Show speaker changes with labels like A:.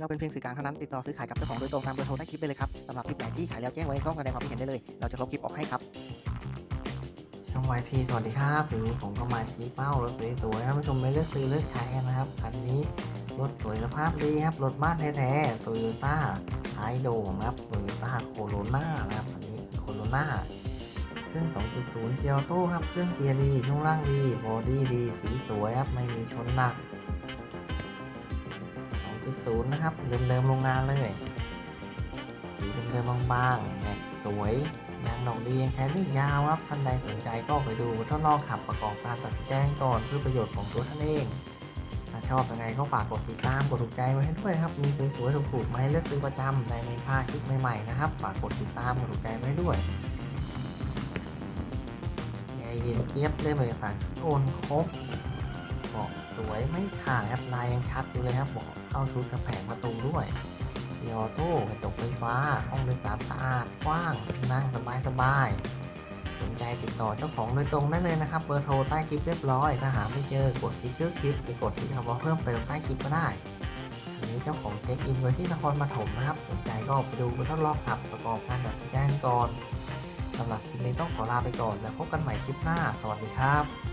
A: เราเป็นเพียงสื่อกลางเท่านั้นติดต่อซื้อขายกับเจ้าของโดยตรงตามเบอร์โทรใต้คลิปได้เลยครับสำหรับคลิปไหนที่ขายแล้วแจ้งไว้ในช่องแสดงความคิดเห็นได้เลย เราจะลบคลิปออกให้ครับ
B: ช่องวายพีสวัสดีครับหรือผมก็มาชี้เป้ารถสวยๆท่านผู้ชมไม่เลือกซื้อเลือกใช้กันนะครับคันนี้รถสวยสภาพดีครับรถบ้านแท้ๆโตโยต้าไฮโดครับโตโยต้าโคโรนานะครับอันนี้โคโรนาเครื่อง 2.0 เกียร์โต้ครับ เครื่องเกียร์ดี ช่วงล่างดี บอดี้ดี สีสวยครับ ไม่มีชนหนัก 2.0นย์นะครับ เดิมๆโรงงานเลยสีเดิมๆบางๆแม็กสวยยางดอกดียังใช้ได้ยาวครับท่านใดสนใจก็ไปดูทดลองขับประกอบการตัดสินใจก่อนเพื่อประโยชน์ของตัวท่านเองถ้าชอบยังไงก็ฝากกดติดตามกดถูกใจไว้ให้ด้วยครับ มีสวยๆถูกๆมาให้เลือกซื้อประจำในไม่พาคลิปใหม่ๆนะครับ ฝากกดติดตามกดถูกใจไว้ด้วยเย็นเจี๊ยบเลยเลยค่ะโอนครบ บอกสวยไม่ขาดครับลายยังชัดอยู่เลยครับบอกเข้าชุดกระแผงประตูด้วยเกียร์ออโต้กระจกไฟฟ้า ห้องโดยสารสะอาดกว้าง นั่งสบายสบายสนใจติดต่อเจ้าของโดยตรงได้เลยนะครับ เบอร์โทรใต้คลิปเรียบร้อย ถ้าหาไม่เจอกดที่ชื่อคลิปหรือกดที่คำว่าเพิ่มเติมใต้คลิปก็ได้อันนี้เจ้าของเช็คอินไว้ที่นครปฐมนะครับ สนใจก็ไปดูไปทดลองขับประกอบการตัดสินใจกันก่อนสำหรับคลิปนี้ต้องขอลาไปก่อนแล้วพบกันใหม่คลิปหน้า สวัสดีครับ